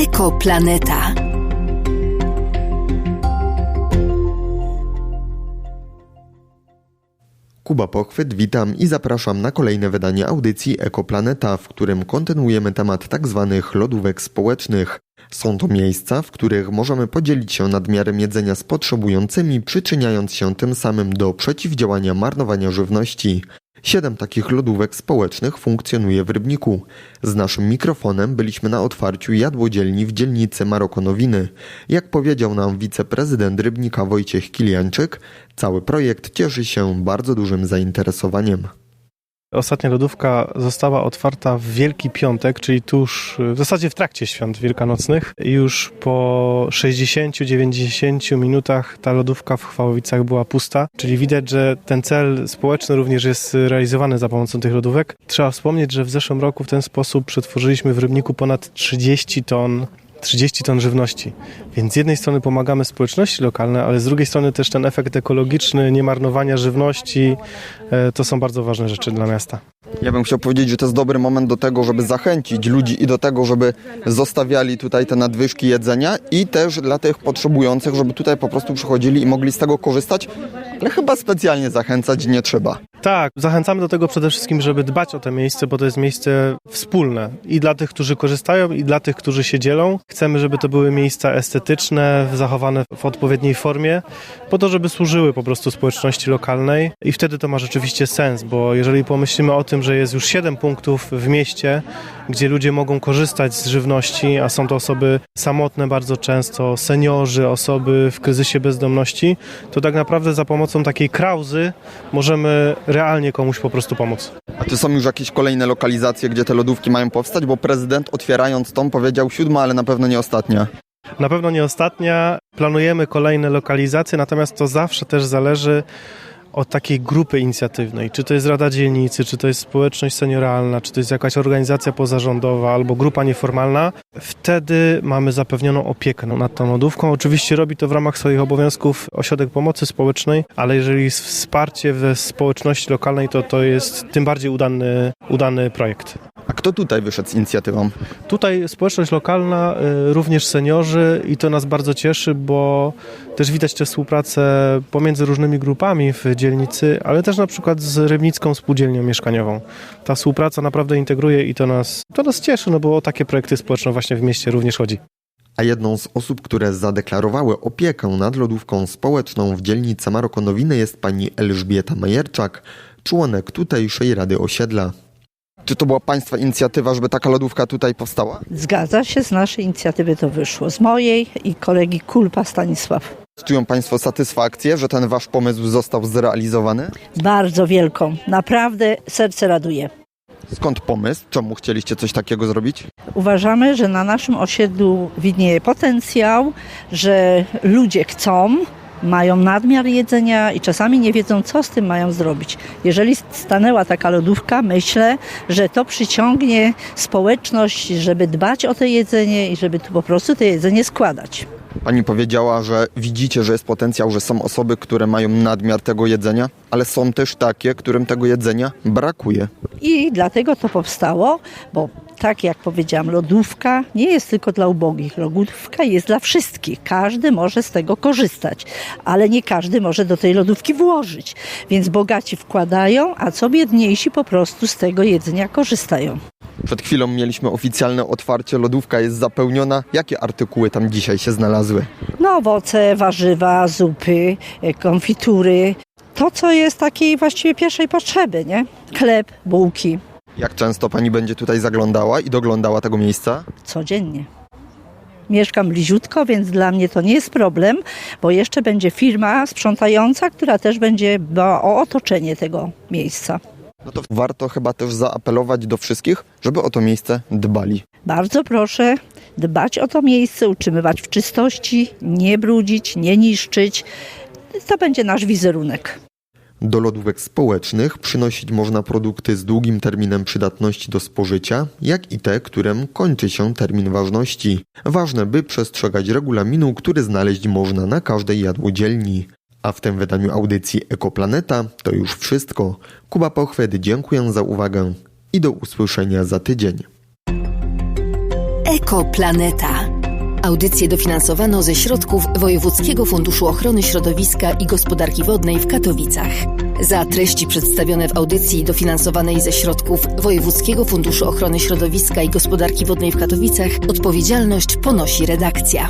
Ekoplaneta. Kuba Pochwyt, witam i zapraszam na kolejne wydanie audycji Ekoplaneta, w którym kontynuujemy temat tzw. Tak lodówek społecznych. Są to miejsca, w których możemy podzielić się nadmiarem jedzenia z potrzebującymi, przyczyniając się tym samym do przeciwdziałania marnowania żywności. Siedem takich lodówek społecznych funkcjonuje w Rybniku. Z naszym mikrofonem byliśmy na otwarciu jadłodzielni w dzielnicy Marokonowiny. Jak powiedział nam wiceprezydent Rybnika Wojciech Kilianczyk, cały projekt cieszy się bardzo dużym zainteresowaniem. Ostatnia lodówka została otwarta w Wielki Piątek, czyli tuż, w zasadzie w trakcie świąt wielkanocnych. Już po 60-90 minutach ta lodówka w Chwałowicach była pusta, czyli widać, że ten cel społeczny również jest realizowany za pomocą tych lodówek. Trzeba wspomnieć, że w zeszłym roku w ten sposób przetworzyliśmy w Rybniku ponad 30 ton 30 ton żywności. Więc z jednej strony pomagamy społeczności lokalnej, ale z drugiej strony też ten efekt ekologiczny, niemarnowania żywności, e, to są bardzo ważne rzeczy dla miasta. Ja bym chciał powiedzieć, że to jest dobry moment do tego, żeby zachęcić ludzi i do tego, żeby zostawiali tutaj te nadwyżki jedzenia i też dla tych potrzebujących, żeby tutaj po prostu przychodzili i mogli z tego korzystać, ale chyba specjalnie zachęcać nie trzeba. Tak, zachęcamy do tego przede wszystkim, żeby dbać o to miejsce, bo to jest miejsce wspólne i dla tych, którzy korzystają, i dla tych, którzy się dzielą. Chcemy, żeby to były miejsca estetyczne, zachowane w odpowiedniej formie, po to, żeby służyły po prostu społeczności lokalnej i wtedy to ma rzeczywiście sens, bo jeżeli pomyślimy o tym, że jest już 7 punktów w mieście, gdzie ludzie mogą korzystać z żywności, a są to osoby samotne bardzo często, seniorzy, osoby w kryzysie bezdomności, to tak naprawdę za pomocą takiej krauzy możemy realnie komuś po prostu pomóc. A czy są już jakieś kolejne lokalizacje, gdzie te lodówki mają powstać? Bo prezydent otwierając tą powiedział siódma, ale na pewno nie ostatnia. Na pewno nie ostatnia. Planujemy kolejne lokalizacje, natomiast to zawsze też zależy od takiej grupy inicjatywnej, czy to jest Rada Dzielnicy, czy to jest społeczność senioralna, czy to jest jakaś organizacja pozarządowa albo grupa nieformalna, wtedy mamy zapewnioną opiekę nad tą lodówką. Oczywiście robi to w ramach swoich obowiązków Ośrodek Pomocy Społecznej, ale jeżeli jest wsparcie we społeczności lokalnej, to to jest tym bardziej udany, udany projekt. Kto tutaj wyszedł z inicjatywą? Tutaj społeczność lokalna, y, również seniorzy i to nas bardzo cieszy, bo też widać tę współpracę pomiędzy różnymi grupami w dzielnicy, ale też na przykład z Rybnicką Spółdzielnią Mieszkaniową. Ta współpraca naprawdę integruje i to nas, to nas cieszy, no bo o takie projekty społeczne właśnie w mieście również chodzi. A jedną z osób, które zadeklarowały opiekę nad lodówką społeczną w dzielnicy Marokonowiny jest pani Elżbieta Majerczak, członek tutejszej Rady Osiedla. Czy to była Państwa inicjatywa, żeby taka lodówka tutaj powstała? Zgadza się, z naszej inicjatywy to wyszło. Z mojej i kolegi Kulpa Stanisław. Czują Państwo satysfakcję, że ten Wasz pomysł został zrealizowany? Bardzo wielką. Naprawdę serce raduje. Skąd pomysł? Czemu chcieliście coś takiego zrobić? Uważamy, że na naszym osiedlu widnieje potencjał, że ludzie chcą, mają nadmiar jedzenia i czasami nie wiedzą, co z tym mają zrobić. Jeżeli stanęła taka lodówka, myślę, że to przyciągnie społeczność, żeby dbać o to jedzenie i żeby tu po prostu to jedzenie składać. Pani powiedziała, że widzicie, że jest potencjał, że są osoby, które mają nadmiar tego jedzenia, ale są też takie, którym tego jedzenia brakuje. I dlatego to powstało, bo tak jak powiedziałam, lodówka nie jest tylko dla ubogich. Lodówka jest dla wszystkich. Każdy może z tego korzystać, ale nie każdy może do tej lodówki włożyć. Więc bogaci wkładają, a co biedniejsi po prostu z tego jedzenia korzystają. Przed chwilą mieliśmy oficjalne otwarcie, lodówka jest zapełniona. Jakie artykuły tam dzisiaj się znalazły? No owoce, warzywa, zupy, e, konfitury. To, co jest takiej właściwie pierwszej potrzeby, nie? Chleb, bułki. Jak często pani będzie tutaj zaglądała i doglądała tego miejsca? Codziennie. Mieszkam bliziutko, więc dla mnie to nie jest problem, bo jeszcze będzie firma sprzątająca, która też będzie dbała o otoczenie tego miejsca. No to warto chyba też zaapelować do wszystkich, żeby o to miejsce dbali. Bardzo proszę dbać o to miejsce, utrzymywać w czystości, nie brudzić, nie niszczyć. To będzie nasz wizerunek. Do lodówek społecznych przynosić można produkty z długim terminem przydatności do spożycia, jak i te, którym kończy się termin ważności. Ważne, by przestrzegać regulaminu, który znaleźć można na każdej jadłodzielni. A w tym wydaniu audycji Ekoplaneta to już wszystko. Kuba Pochwed, dziękuję za uwagę i do usłyszenia za tydzień. Ekoplaneta. Audycję dofinansowano ze środków Wojewódzkiego Funduszu Ochrony Środowiska i Gospodarki Wodnej w Katowicach. Za treści przedstawione w audycji dofinansowanej ze środków Wojewódzkiego Funduszu Ochrony Środowiska i Gospodarki Wodnej w Katowicach odpowiedzialność ponosi redakcja.